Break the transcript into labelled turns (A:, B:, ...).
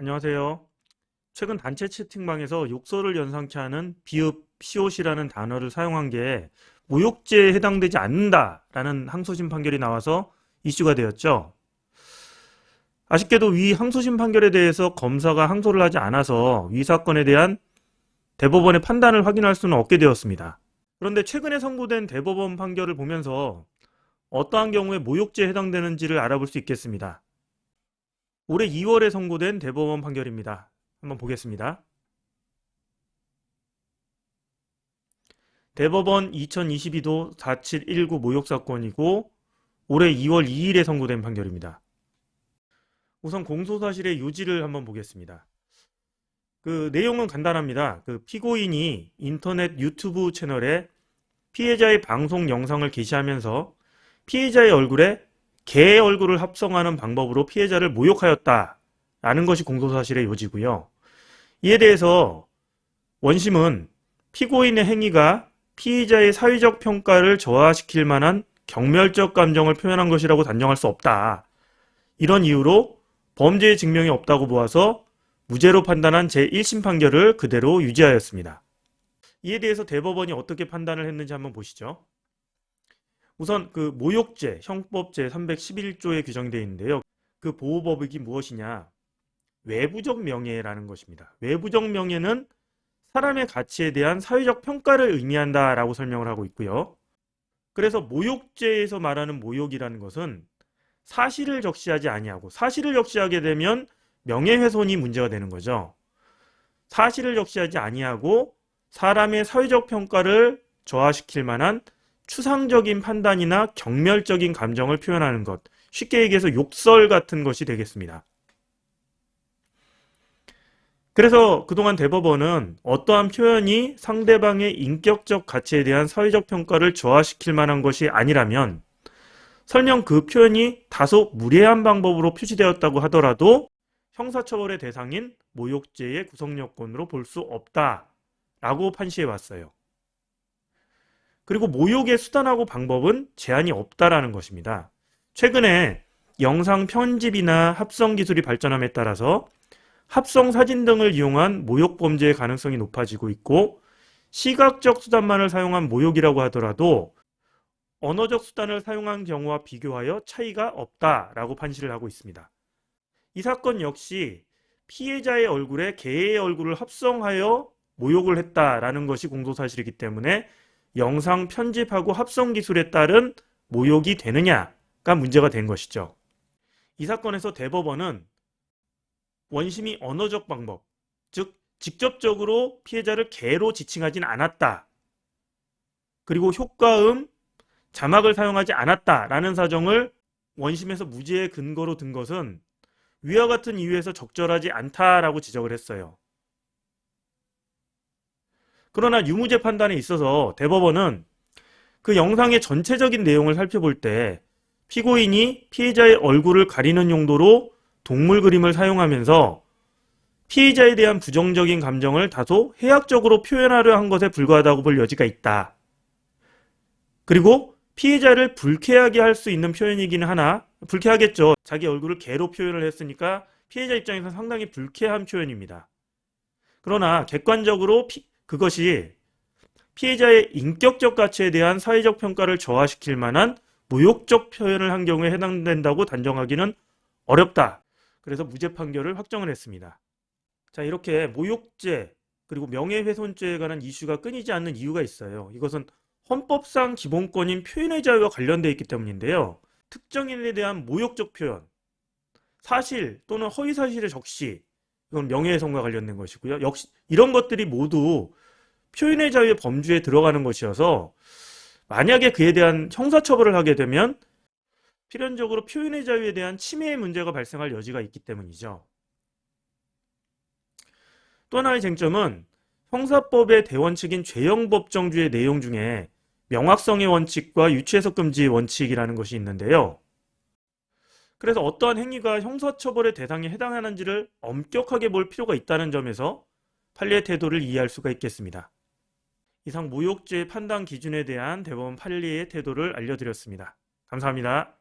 A: 안녕하세요. 최근 단체 채팅방에서 욕설을 연상케 하는 비읍, 시옷이라는 단어를 사용한 게 모욕죄에 해당되지 않는다라는 항소심 판결이 나와서 이슈가 되었죠. 아쉽게도 위 항소심 판결에 대해서 검사가 항소를 하지 않아서 위 사건에 대한 대법원의 판단을 확인할 수는 없게 되었습니다. 그런데 최근에 선고된 대법원 판결을 보면서 어떠한 경우에 모욕죄에 해당되는지를 알아볼 수 있겠습니다. 올해 2월에 선고된 대법원 판결입니다. 한번 보겠습니다. 대법원 2022도 4719 모욕 사건이고 올해 2월 2일에 선고된 판결입니다. 우선 공소사실의 요지를 한번 보겠습니다. 그 내용은 간단합니다. 그 피고인이 인터넷 유튜브 채널에 피해자의 방송 영상을 게시하면서 피해자의 얼굴에 개의 얼굴을 합성하는 방법으로 피해자를 모욕하였다라는 것이 공소사실의 요지고요. 이에 대해서 원심은 피고인의 행위가 피의자의 사회적 평가를 저하시킬 만한 경멸적 감정을 표현한 것이라고 단정할 수 없다. 이런 이유로 범죄의 증명이 없다고 보아서 무죄로 판단한 제1심 판결을 그대로 유지하였습니다. 이에 대해서 대법원이 어떻게 판단을 했는지 한번 보시죠. 우선 그 모욕죄 형법 제 311조에 규정되어 있는데요. 그 보호법익이 무엇이냐? 외부적 명예라는 것입니다. 외부적 명예는 사람의 가치에 대한 사회적 평가를 의미한다라고 설명을 하고 있고요. 그래서 모욕죄에서 말하는 모욕이라는 것은 사실을 적시하지 아니하고 사실을 적시하게 되면 명예훼손이 문제가 되는 거죠. 사실을 적시하지 아니하고 사람의 사회적 평가를 저하시킬 만한 추상적인 판단이나 경멸적인 감정을 표현하는 것. 쉽게 얘기해서 욕설 같은 것이 되겠습니다. 그래서 그동안 대법원은 어떠한 표현이 상대방의 인격적 가치에 대한 사회적 평가를 저하시킬 만한 것이 아니라면 설령 그 표현이 다소 무례한 방법으로 표시되었다고 하더라도 형사처벌의 대상인 모욕죄의 구성요건으로 볼 수 없다라고 판시해 왔어요. 그리고 모욕의 수단하고 방법은 제한이 없다라는 것입니다. 최근에 영상 편집이나 합성 기술이 발전함에 따라서 합성 사진 등을 이용한 모욕 범죄의 가능성이 높아지고 있고 시각적 수단만을 사용한 모욕이라고 하더라도 언어적 수단을 사용한 경우와 비교하여 차이가 없다라고 판시를 하고 있습니다. 이 사건 역시 피해자의 얼굴에 개의 얼굴을 합성하여 모욕을 했다라는 것이 공소사실이기 때문에 영상 편집하고 합성 기술에 따른 모욕이 되느냐가 문제가 된 것이죠. 이 사건에서 대법원은 원심이 언어적 방법, 즉 직접적으로 피해자를 개로 지칭하진 않았다. 그리고 효과음, 자막을 사용하지 않았다라는 사정을 원심에서 무죄의 근거로 든 것은 위와 같은 이유에서 적절하지 않다라고 지적을 했어요. 그러나 유무죄 판단에 있어서 대법원은 그 영상의 전체적인 내용을 살펴볼 때 피고인이 피해자의 얼굴을 가리는 용도로 동물 그림을 사용하면서 피해자에 대한 부정적인 감정을 다소 해학적으로 표현하려 한 것에 불과하다고 볼 여지가 있다. 그리고 피해자를 불쾌하게 할 수 있는 표현이기는 하나 불쾌하겠죠. 자기 얼굴을 개로 표현을 했으니까 피해자 입장에서 상당히 불쾌한 표현입니다. 그러나 객관적으로 피, 그것이 피해자의 인격적 가치에 대한 사회적 평가를 저하시킬 만한 모욕적 표현을 한 경우에 해당된다고 단정하기는 어렵다. 그래서 무죄 판결을 확정을 했습니다. 자, 이렇게 모욕죄 그리고 명예훼손죄에 관한 이슈가 끊이지 않는 이유가 있어요. 이것은 헌법상 기본권인 표현의 자유와 관련되어 있기 때문인데요. 특정인에 대한 모욕적 표현, 사실 또는 허위 사실의 적시, 이건 명예훼손과 관련된 것이고요. 역시 이런 것들이 모두 표현의 자유의 범주에 들어가는 것이어서 만약에 그에 대한 형사처벌을 하게 되면 필연적으로 표현의 자유에 대한 침해의 문제가 발생할 여지가 있기 때문이죠. 또 하나의 쟁점은 형사법의 대원칙인 죄형법정주의 내용 중에 명확성의 원칙과 유치해석 금지 원칙이라는 것이 있는데요. 그래서 어떠한 행위가 형사처벌의 대상에 해당하는지를 엄격하게 볼 필요가 있다는 점에서 판례의 태도를 이해할 수가 있겠습니다. 이상 모욕죄 판단 기준에 대한 대법원 판례의 태도를 알려드렸습니다. 감사합니다.